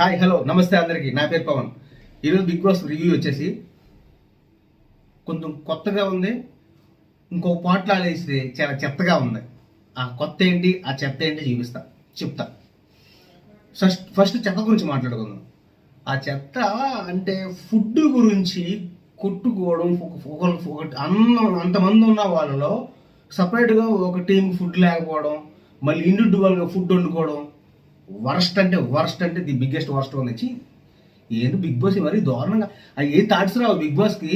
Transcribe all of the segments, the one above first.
Hi hello నమస్తే అందరికీ. నా పేరు పవన్. ఈరోజు బిగ్ బాస్ రివ్యూ వచ్చేసి కొంచెం కొత్తగా ఉంది. ఇంకో పాటలు చాలా చెత్తగా ఉంది. ఆ కొత్త ఏంటి ఆ చెత్త ఏంటి చూపిస్తా చెప్తా. ఫస్ట్ ఫస్ట్ చెత్త గురించి మాట్లాడుకుందాం. ఆ చెత్త అంటే ఫుడ్ గురించి కొట్టుకోవడం ఒక- ఒకటి అన్న అంతమంది ఉన్న వాళ్ళలో సపరేట్గా ఒక టీం ఫుడ్ లేకపోవడం మళ్ళీ ఇండివిజువల్గా ఫుడ్ వండుకోవడం వరస్ట్ అంటే వరస్ట్ అంటే ది బిగ్గెస్ట్ వరస్ట్ వన్ వచ్చి ఏంటి బిగ్ బాస్ మరి? దారుణంగా. అవి ఏ థాట్స్ రావు బిగ్ బాస్కి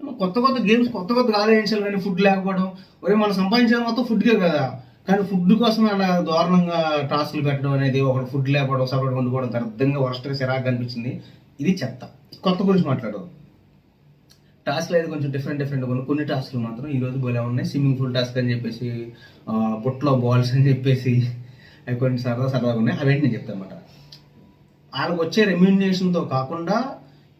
కొత్త కొత్త గేమ్స్ కొత్త కొత్త ఆలోచించాలి కానీ ఫుడ్ లేకపోవడం. ఒరే మనం సంపాదించేది మొత్తం ఫుడ్కే కదా. కానీ ఫుడ్ కోసం అలా దారుణంగా టాస్క్లు పెట్టడం అనేది ఒకటి ఫుడ్ లేకపోవడం సపరేట్ వండుకోవడం అర్థంగా వరస్ట్గా సిరాకు అనిపించింది. ఇది చెత్త. కొత్త గురించి మాట్లాడదు. టాస్క్లు అయితే కొంచెం డిఫరెంట్ డిఫరెంట్ కొన్ని కొన్ని టాస్క్లు మాత్రం ఈ రోజు భలే ఉన్నాయి. స్విమ్మింగ్ పూల్ టాస్క్ అని చెప్పేసి ఆ, బాల్స్ అని చెప్పేసి అవి కొన్ని సరదా సరదాగా ఉన్నాయి. అవన్నీ నేను చెప్తాను అనమాట వాళ్ళకి వచ్చే రెమ్యూనేషన్తో కాకుండా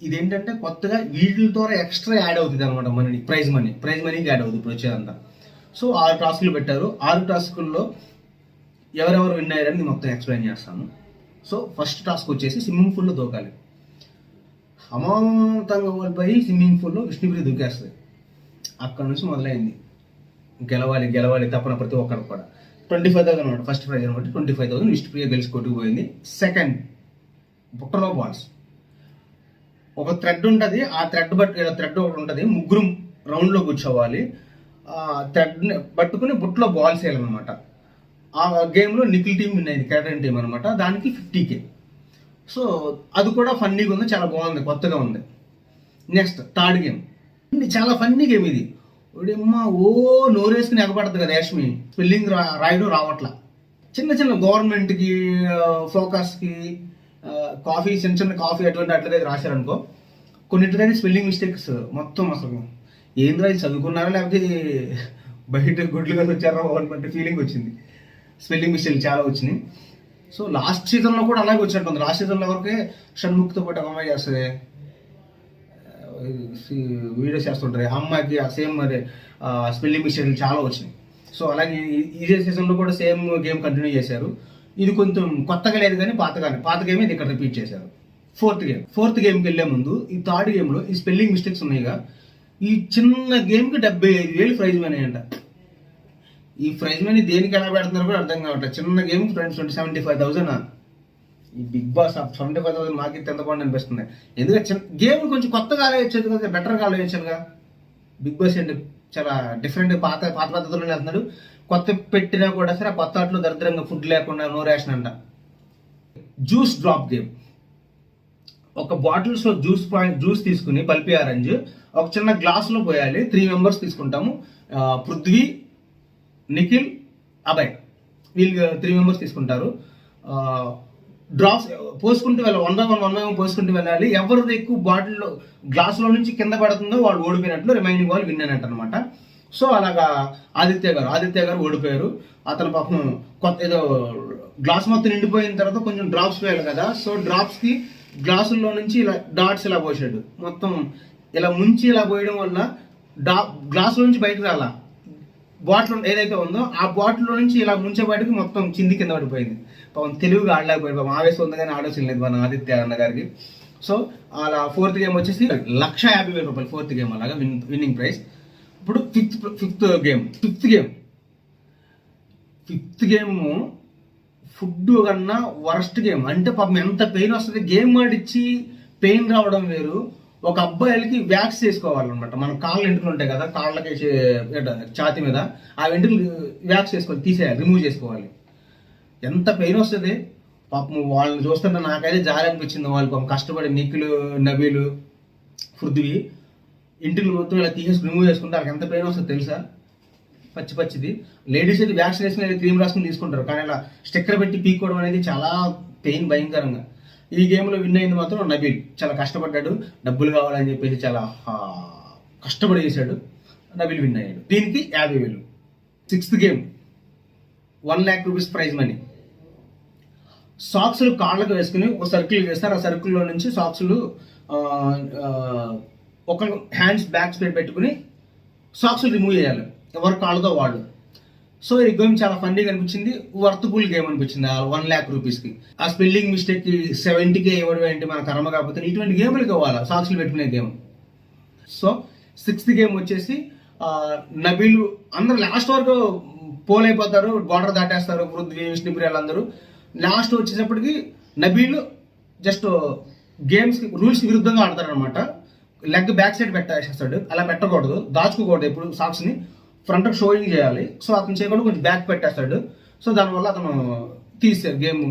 ఇదేంటంటే కొత్తగా వీటి ద్వారా ఎక్స్ట్రా యాడ్ అవుతుంది అనమాట మనీ ప్రైజ్ మనీ ప్రైజ్ మనీకి యాడ్ అవుతుంది ఇప్పుడు వచ్చేదంతా. సో ఆరు టాస్కులు పెట్టారు. ఆరు టాస్కుల్లో ఎవరెవరు విన్ అయ్యారని నేను మొత్తం ఎక్స్ప్లెయిన్ చేస్తాను. సో ఫస్ట్ టాస్క్ వచ్చేసి స్విమ్మింగ్ పూల్లో దూకాలి. అమాంతంగా ఓడిపోయి స్విమ్మింగ్ పూల్లో విష్ణుపురి దూకేస్తుంది. అక్కడ నుంచి మొదలైంది. గెలవాలి గెలవాలి తప్పన ప్రతి ఒక్కరికి కూడా. ట్వంటీ ఫైవ్ థౌసండ్ అనమాట ఫస్ట్ ప్రైజ్ అనమాట ట్వంటీ ఫైవ్ థౌసండ్ విష్ణుప్రియ గెలిచి కొట్టుకుపోయింది సెకండ్ బుట్టలో బాల్స్ ఒక థ్రెడ్ ఉంటుంది. ఆ థ్రెడ్ బట్ థ్రెడ్ ఒకటి ఉంటుంది. ముగ్గురు రౌండ్లో కూర్చోవాలి. థ్రెడ్ని పట్టుకుని బుట్టలో బాల్స్ వేయాలన్నమాట. ఆ గేమ్లో నిఖిల్ టీం విన్ అయింది. కెరటన్ టీం అనమాట దానికి ఫిఫ్టీ కే సో అది కూడా ఫన్నీగా ఉంది. చాలా బాగుంది. కొత్తగా ఉంది. నెక్స్ట్ థర్డ్ గేమ్ చాలా ఫన్నీ గేమ్ ఇది. ఒడమ్మా ఓ నోరేసుకుని ఎగబడదు కదా రేష్మి స్పెల్లింగ్ రా రాయడం రావట్లా. చిన్న చిన్న గవర్నమెంట్కి ఫోకస్కి కాఫీ చిన్న చిన్న కాఫీ అటువంటి అట్లయితే రాశారనుకో కొన్నిటికైనా స్పెల్లింగ్ మిస్టేక్స్ మొత్తం అసలు. ఏంద్రా ఇది చదువుకున్నారా లేకపోతే బయట గుడ్లు కలిసి వచ్చారా అన్నటువంటి ఫీలింగ్ వచ్చింది. స్పెల్లింగ్ మిస్టేక్ చాలా వచ్చినాయి. సో లాస్ట్ సీజన్లో కూడా అలాగే వచ్చినట్టుంది. లాస్ట్ సీజన్లో వరకే షణ్ముఖ్తో పాటు అమ్మాయి చేస్తుంది. వీడియోస్ చేస్తుంటారు. ఆ అమ్మాయికి ఆ సేమ్ మరి స్పెల్లింగ్ మిస్టేక్లు చాలా వచ్చినాయి. సో అలాగే ఈ- ఇదే సీజన్లో కూడా సేమ్ గేమ్ కంటిన్యూ చేశారు. ఇది కొంచెం కొత్తగా లేదు కానీ పాతగానే పాత గేమ్ ఇది ఇక్కడ రిపీట్ చేశారు. ఫోర్త్ గేమ్ ఫోర్త్ గేమ్కి వెళ్ళే ముందు ఈ థర్డ్ గేమ్లో ఈ స్పెల్లింగ్ మిస్టేక్స్ ఉన్నాయిగా. ఈ చిన్న గేమ్కి డెబ్బై ఐదు వేలు ప్రైజ్ మనీ అంట. ఈ ప్రైజ్ మనీ దేనికి ఎలా పెడుతున్నారో కూడా అర్థం కావట్లేదు. చిన్న game twenty twenty seventy five thousand ఈ బిగ్ బాస్ ఆ ఫైవ్ థౌసండ్ మాకు ఎంత బాగుంది అనిపిస్తుంది. ఎందుకంటే చిన్న గేమ్ కొంచెం కొత్తగా ఆలోచించదు కదా బెటర్గా ఆలోచించారుగా బిగ్ బాస్ ఏంటి? చాలా డిఫరెంట్ పాత పాత పద్ధతుల్లో వెళ్తున్నాడు కొత్త పెట్టినా కూడా సరే ఆ కొత్త ఆటలో దరిద్రంగా ఫుడ్ లేకుండా నో రేషన్ అంట. జ్యూస్ డ్రాప్ గేమ్ ఒక బాటిల్స్లో జ్యూస్ పాయింట్ జ్యూస్ తీసుకుని పల్పి ఆరెంజ్ ఒక చిన్న గ్లాస్లో పోయాలి త్రీ మెంబర్స్ తీసుకుంటాము. పృథ్వీ నిఖిల్ అభయ్. వీళ్ళు త్రీ మెంబర్స్ తీసుకుంటారు. డ్రాప్స్ పోసుకుంటూ వెళ్ళాలి one by one one by one పోసుకుంటూ వెళ్ళాలి. ఎవరిది ఎక్కువ బాటిల్లో గ్లాసులో నుంచి కింద పడుతుందో వాళ్ళు ఓడిపోయినట్లు రిమైనింగ్ వాళ్ళు విన్ అయినట్టు అనమాట సో అలాగా ఆదిత్య గారు ఆదిత్య గారు ఓడిపోయారు. అతను పాపం కొత్త ఏదో గ్లాస్ మొత్తం నిండిపోయిన తర్వాత కొంచెం డ్రాప్స్ పోయాలి కదా. సో డ్రాప్స్కి గ్లాసుల్లో నుంచి ఇలా డాట్స్ ఇలా పోసాడు. మొత్తం ఇలా ముంచి ఇలా పోయడం వల్ల డా గ్లాసులో నుంచి బయటకు రాలా. బాటిల్ ఏదైతే ఉందో ఆ బాటిల్లో నుంచి ఇలా ముంచేపాటికి మొత్తం చింది కింద పడిపోయింది. పాపం తెలుగుగా ఆడలేకపోయింది పాపం ఆవేశం ఉంది కానీ ఆలోచన లేదు మన ఆదిత్య అన్న గారికి. సో అలా ఫోర్త్ గేమ్ వచ్చేసి లక్ష యాభై వేల రూపాయలు ఫోర్త్ గేమ్ అలాగా విన్ విన్నింగ్ ప్రైస్ ఇప్పుడు fifth fifth game fifth game fifth game food కన్నా వరస్ట్ గేమ్ అంటే పాపం ఎంత పెయిన్ వస్తుంది? గేమ్ ఆడిచ్చి పెయిన్ రావడం వేరు. ఒక అబ్బాయిలకి వ్యాక్స్ చేసుకోవాలన్నమాట. మన కాళ్ళ వెంట్రుకలు ఉంటాయి కదా కాళ్ళకి ఛాతి ఛాతీ మీద ఆ వెంట్రుకలు వ్యాక్స్ చేసుకోవాలి తీసేయాలి రిమూవ్ చేసుకోవాలి. ఎంత పెయిన్ వస్తుంది? పాపం వాళ్ళని చూస్తుంటే నాకైతే జాలి అనిపించింది. వాళ్ళు పాపం కష్టపడి నిక్కులు నబీలు పృథ్వీ ఇంటికి మొత్తం ఇలా తీసేసి రిమూవ్ చేసుకుంటే వాళ్ళకి ఎంత పెయిన్ వస్తుంది తెలుసా? పచ్చి పచ్చిది. లేడీస్ అయితే వ్యాక్సినేషన్ క్రీమ్ రాసుకుని తీసుకుంటారు. కానీ ఇలా స్టిక్కర్ పెట్టి పీక్కోవడం అనేది చాలా పెయిన్ భయంకరంగా. ఈ గేమ్లో విన్ అయింది మాత్రం నబీల్. చాలా కష్టపడ్డాడు. డబ్బులు కావాలని చెప్పేసి చాలా కష్టపడి చేశాడు. నబీల్ విన్ అయ్యాడు. దీనికి యాభై వేలు. Sixth game. One lakh rupees prize money. సాక్స్లు కాళ్ళకు వేసుకుని ఒక సర్కిల్ వేస్తారు. ఆ సర్కిల్లో నుంచి సాక్స్లు ఒక హ్యాండ్స్ బ్యాక్ స్ప్రెడ్ పెట్టుకుని సాక్స్లు రిమూవ్ చేయాలి. ఎవరు కాళ్ళతో వాళ్ళు సో ఈ గేమ్ చాలా ఫన్నీగా అనిపించింది. వర్త్ఫుల్ గేమ్ అనిపించింది ఆ వన్ ల్యాక్ రూపీస్కి. ఆ స్పెల్లింగ్ మిస్టేక్కి సెవెంటీ కే ఇవ్వడం ఏంటి మన కర్మ కాకపోతే ఇటువంటి గేమ్లు కావాలి? సాక్షులు పెట్టుకునే గేమ్ సో సిక్స్త్ గేమ్ వచ్చేసి నబీలు అందరు లాస్ట్ వరకు పోల్ అయిపోతారు బార్డర్ దాటేస్తారు పృథ్వీ విష్ణుప్రియ అందరూ. లాస్ట్ వచ్చేటప్పటికి నబీలు జస్ట్ గేమ్స్ రూల్స్ విరుద్ధంగా ఆడతారు అనమాట లెగ్ బ్యాక్ సైడ్ పెట్టేసేస్తాడు అలా పెట్టకూడదు. దాచుకోకూడదు ఎప్పుడు సాక్స్ని ఫ్రంట్ షోయింగ్ చేయాలి. సో అతను చేయకుండా కొంచెం బ్యాక్ పెట్టేస్తాడు. సో దానివల్ల అతను తీసాడు గేమ్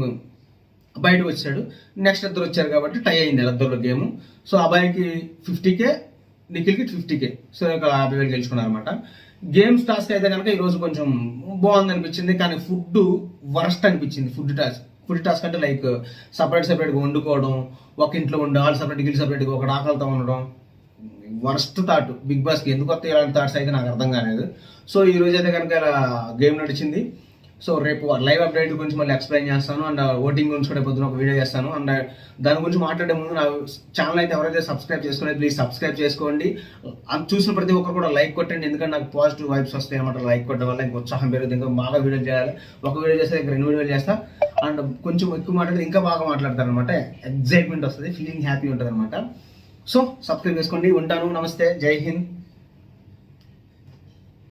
బయటకు వచ్చాడు. నెక్స్ట్ ఇద్దరు వచ్చారు కాబట్టి టై అయింది ఇద్దరు గేమ్. సో అబ్బాయికి ఫిఫ్టీ కే నిఖిల్కి ఫిఫ్టీ కే. సో ఇక యాభై వేలు గెలుచుకున్నారు అనమాట గేమ్స్ టాస్క్ అయితే కనుక ఈరోజు కొంచెం బాగుంది అనిపించింది. కానీ ఫుడ్ వరస్ట్ అనిపించింది. ఫుడ్ టాస్క్ ఫుడ్ టాస్క్ అంటే లైక్ సపరేట్ సపరేట్గా వండుకోవడం ఒక ఇంట్లో ఉండి వాళ్ళు సపరేట్ గిల్ సపరేట్గా ఒక ఆకలితో ఉండడం. వర్స్ట్ థాట్ బిగ్ బాస్కి ఎందుకు వస్తాయి ఇలాంటి థాట్స్ అయితే నాకు అర్థం కాలేదు. సో ఈ రోజు అయితే కనుక గేమ్ నడిచింది. సో రేపు లైవ్ అప్డేట్ గురించి మళ్ళీ ఎక్స్ప్లెయిన్ చేస్తాను అండ్ ఓటింగ్ uh, గురించి కూడా పొద్దున ఒక వీడియో చేస్తాను. అండ్ uh, దాని గురించి మాట్లాడే ముందు నా ఛానల్ అయితే ఎవరైతే సబ్స్క్రైబ్ చేసుకోలేదు ప్లీజ్ సబ్స్క్రైబ్ చేసుకోండి. అది చూసిన ప్రతి ఒక్కరు కూడా లైక్ కొట్టండి. ఎందుకంటే నాకు పాజిటివ్ వైబ్స్ వస్తాయి అనమాట లైక్ కొట్టడం వల్ల. ఇంకా ఉత్సాహం పెరుగుతుంది. ఇంకా బాగా వీడియో చేయాలి. ఒక వీడియో చేస్తే ఇంకా రెండు వీడియోలు చేస్తా. అండ్ కొంచెం ఎక్కువ మాట్లాడితే ఇంకా బాగా మాట్లాడతారు అనమాట ఎగ్జైట్మెంట్ వస్తుంది ఫీలింగ్ హ్యాపీ ఉంటుంది అనమాట సో సబ్స్క్రైబ్ చేసుకోండి. ఉంటాను. నమస్తే. జై హింద్.